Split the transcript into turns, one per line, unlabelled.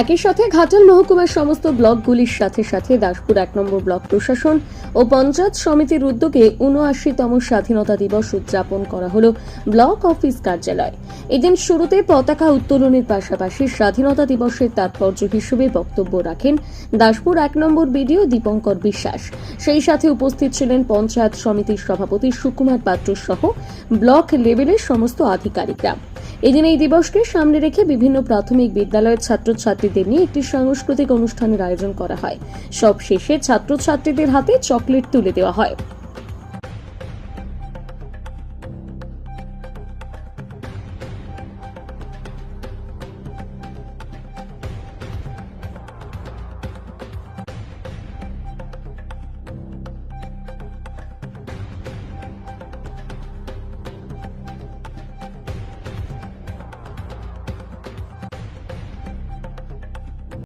একই সাথে ঘাটাল মহকুমার সমস্ত ব্লকগুলির সাথে সাথে দাসপুর এক নম্বর ব্লক প্রশাসন ও পঞ্চায়েত সমিতির উদ্যোগে উনআশিতম স্বাধীনতা দিবস উদযাপন করা হলো ব্লক অফিস কার্যালয়। এদিন শুরুতে পতাকা উত্তোলনের পাশাপাশি স্বাধীনতা দিবসের তাৎপর্য হিসেবে বক্তব্য রাখেন দাসপুর এক নম্বর বিডিও দীপঙ্কর বিশ্বাস। সেই সাথে উপস্থিত ছিলেন পঞ্চায়েত সমিতির সভাপতি সুকুমার পাত্র সহ ব্লক লেভেলের সমস্ত আধিকারিকরা। এদিন এই দিবসকে সামনে রেখে বিভিন্ন প্রাথমিক বিদ্যালয়ের ছাত্রছাত্রীদের নিয়ে একটি সাংস্কৃতিক অনুষ্ঠানের আয়োজন করা হয়। সব শেষে ছাত্রছাত্রীদের হাতে চকলেট তুলে দেওয়া হয়।